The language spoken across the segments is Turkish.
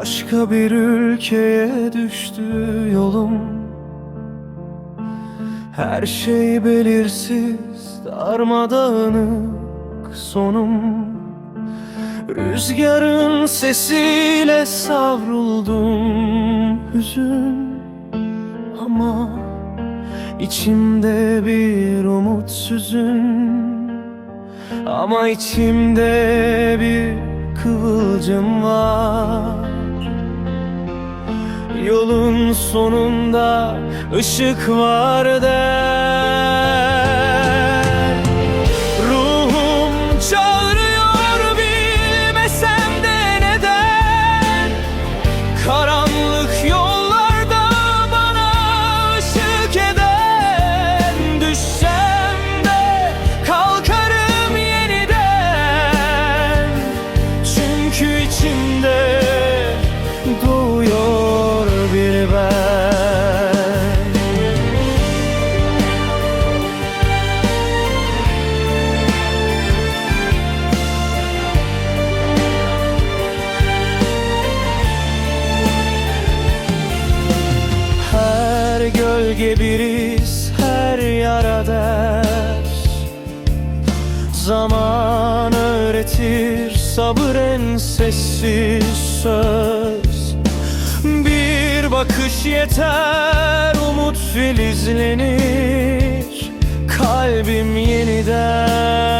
Başka bir ülkeye düştü yolum. Her şey belirsiz darmadağınık sonum. Rüzgarın sesiyle savruldum. Hüzün Ama içimde bir umutsuzun Ama içimde bir kıvılcım var Yolun sonunda ışık var der gölge bir iz, her yara ders Zaman öğretir sabır en sessiz söz. Bir bakış yeter umut filizlenir Kalbim yeniden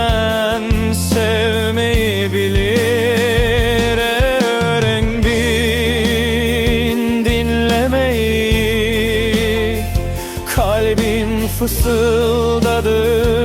fısıldadı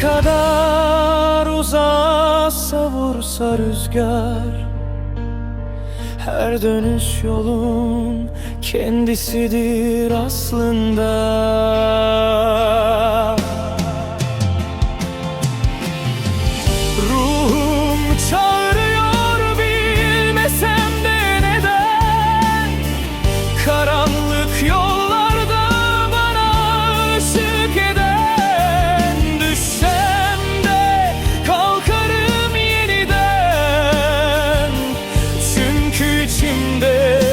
kadar uzağa savursa rüzgar. Her dönüş yolun kendisidir aslında Çünkü içimde